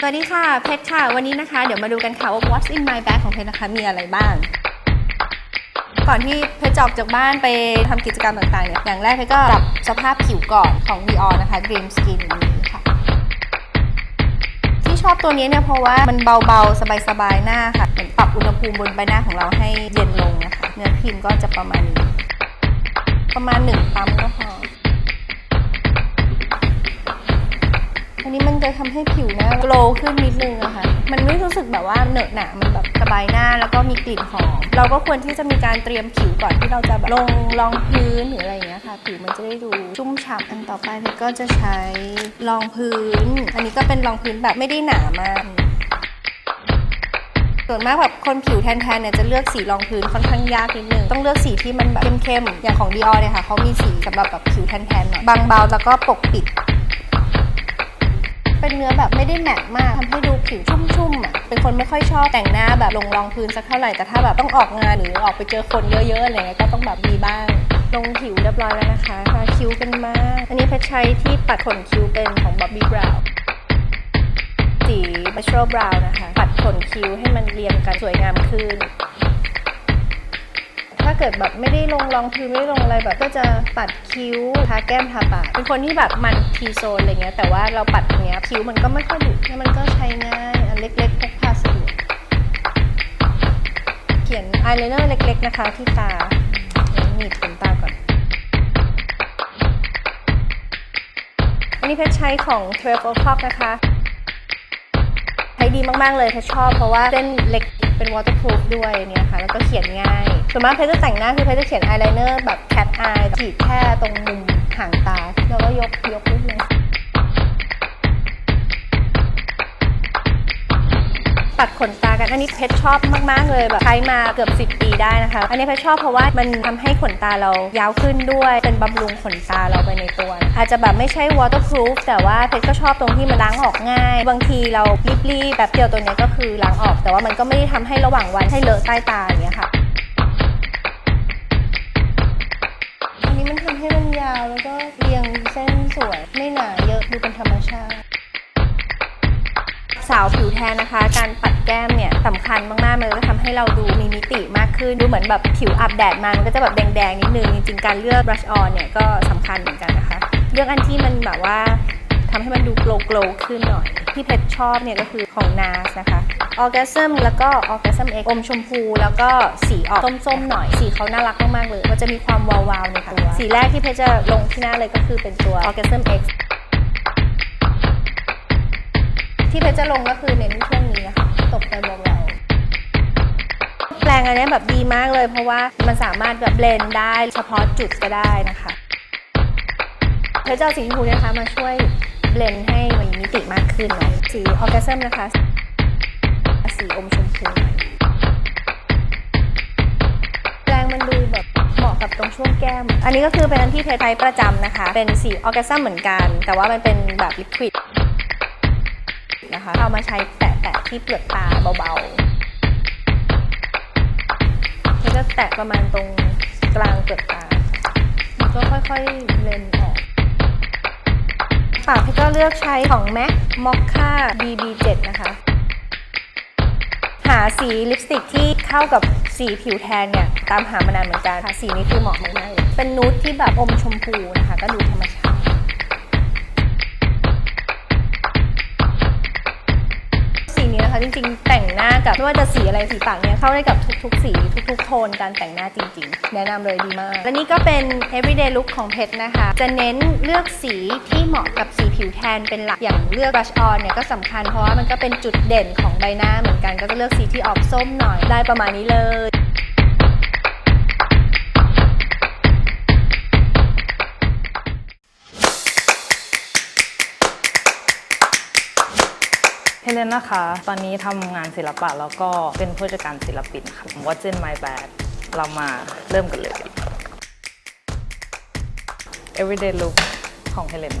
สวัสดีค่ะ เพชรค่ะ วันนี้นะคะ เดี๋ยวมาดูกันค่ะว่า what's in my bag ของเพชรนะคะ มีอะไรบ้าง ก่อนที่เพชรจะออกจากบ้านไปทำกิจกรรมต่างๆเนี่ยอย่างแรกเพชรก็ปรับสภาพผิวก่อนของ Dior นะคะ Dream Skin อันนี้ค่ะ ที่ชอบตัวนี้เนี่ยเพราะว่ามันเบาๆ สบายๆ หน้าค่ะ เหมือนปรับอุณหภูมิบนใบหน้าของเราให้เย็นลงนะคะ เนื้อครีมก็จะประมาณนี้ ประมาณหนึ่งปั๊มก็พอ อันนี้มันจะทำให้ผิวหน้าโกลว์ขึ้นนิดนึงอะค่ะ มันไม่รู้สึกแบบว่าเหนอะหนะมันแบบสบายหน้าแล้วก็มีกลิ่นหอม เราก็ควรที่จะมีการเตรียมผิวก่อนที่เราจะแบบลงรองพื้นหรืออะไรอย่างเงี้ยค่ะ ผิวมันจะได้ดูชุ่มฉ่ำอันต่อไปเพชรก็จะใช้รองพื้น อันนี้ก็เป็นรองพื้นแบบไม่ได้หนามากส่วนมากแบบคนผิวแทนๆเนี่ยจะเลือกสีรองพื้นค่อนข้างยากนิดนึง ต้องเลือกสีที่มันแบบเข้มๆ อย่างของ Dior เนี่ยค่ะเขามีสีสำหรับแบบผิวแทนๆหน่อยบางเบาแล้วก็ปกปิด เป็นเนื้อแบบไม่ได้แมตต์มากทำให้ดูผิวชุ่มๆอะเป็นคนไม่ค่อยชอบแต่งหน้าแบบลงรองพื้นสักเท่าไหร่แต่ถ้าแบบต้องออกงานหรือออกไปเจอคนเยอะๆอะไรเงี้ยก็ต้องแบบมีบ้าง ลงผิวเรียบร้อยแล้วนะคะทาคิ้วกันมากอันนี้เพชรใช้ที่ปัดขนคิ้วเป็นของ Bobbi Brown สี Natural Brown นะคะ ปัดขนคิ้วให้มันเรียงกันสวยงามขึ้น เกิดแบบไม่ได้ลงรองพื้นไม่ได้ลงอะไรแบบก็จะปัดคิ้วทาแก้มทาปากเป็นคนที่แบบมันทีโซนอะไรเงี้ยแต่ว่าเราปัดอย่างเงี้ยคิ้วมันก็ไม่ค่อยดุแล้วมันก็ใช้ง่ายอันเล็กๆพกพาสะดวกเขียนอายไลเนอร์เล็ก ๆ นะคะที่ตาเดี๋ยวหนีบขนตาก่อน อันนี้เพชรใช้ของ12 o'clock นะคะใช้ดีมากๆเลยเพชรชอบเพราะว่าเส้นเล็ก เป็น waterproof ด้วยเนี่ยค่ะ แล้วก็เขียนง่าย ส่วนมากเพชรจะแต่งหน้าคือเพชรจะเขียนอายไลเนอร์แบบ cat eye ขีดแค่ตรงมุมห่างตา แล้วก็ยกยกนิดนึง ปัดขนตากัน อันนี้เพชรชอบมาก ๆ เลยแบบใช้มาเกือบ 10 ปีได้นะคะ อันนี้เพชรชอบเพราะว่ามันทำให้ขนตาเรายาวขึ้นด้วย เป็นบำรุงขนตาเราไปในตัว อาจจะแบบไม่ใช่ waterproof แต่ว่าเพชรก็ชอบตรงที่มันล้างออกง่าย บางทีเรารีบๆแบบเดียวตัวนี้ก็คือล้างออก แต่ว่ามันก็ไม่ได้ทำให้ระหว่างวันให้เลอะใต้ตาอย่างเงี้ยค่ะอันนี้มันทำให้มันยาวแล้วก็เรียงเส้นสวย แทนนะคะ การปัดแก้มเนี่ยสำคัญมากๆเลยก็ทำให้เราดูมีมิติมากขึ้น ดูเหมือนแบบผิวอับแดดมามันก็จะแบบแดงๆนิดนึง จริงๆ การเลือก brush on เนี่ยก็สำคัญเหมือนกันนะคะ เลือกอันที่มันแบบว่าทำให้มันดูโกลโกลขึ้นหน่อย ที่เพชรชอบเนี่ยก็คือของ NARS นะคะ Orgasm แล้วก็ Orgasm X อมชมพู แล้วก็สีออกส้มๆหน่อย สีเขาน่ารักมากๆเลยมันจะมีความวาวๆในตัว สีแรกที่เพชรจะลงที่หน้าเลยก็คือเป็นตัว Orgasm X ที่เพชรจะลงก็คือเน้นช่วงนี้นะคะตบไปเบาๆแปลงอันนี้แบบดีมากเลย เพราะว่ามันสามารถแบบเบลนได้เฉพาะจุดก็ได้นะคะเพชรจะเอาสีชมพูนะคะมาช่วยเบลนให้มันมิติมากขึ้นหน่อยสีออร์แกซัมนะคะสีอมชมพูแปลงมันดูแบบเหมาะกับตรงช่วงแก้ม อันนี้ก็คือเป็นอันที่เพชรใช้ประจำนะคะ เป็นสีออร์แกซัมเหมือนกัน แต่ว่ามันเป็นแบบลิควิด เอามาใช้แตะๆที่เปลือกตาเบาๆแล้วก็แตะประมาณตรงกลางเปลือกตาแล้วก็ค่อยๆเลนออกปากพี่ก็เลือกใช้ของ MAC Mocha BB7 นะคะ หาสีลิปสติกที่เข้ากับสีผิวแทนเนี่ย ตามหามานานเหมือนกันค่ะ สีนี้คือเหมาะมากๆเลยเป็นนูดที่แบบอมชมพูนะคะ ก็ดูธรรมชาติ นี้นะคะ จริงๆ แต่งหน้ากับไม่ว่าจะสีอะไรสีปากเนี่ยเข้าได้กับทุกๆ สีทุกๆ โทนการแต่งหน้าจริงๆ แนะนำเลยดีมากและนี่ก็เป็น everyday look ของเพชรนะคะ จะเน้นเลือกสีที่เหมาะกับสีผิวแทนเป็นหลักอย่างเลือก brush on เนี่ยก็สำคัญเพราะว่ามันก็เป็นจุดเด่นของใบหน้าเหมือนกันก็จะเลือกสีที่ออกส้มหน่อยได้ประมาณนี้เลย เฮเลนนะคะ ตอนนี้ทำงานศิลปะแล้วก็เป็นผู้จัดการศิลปินค่ะ What's in my bag เรามาเริ่มกันเลย Everyday look ของเฮเลน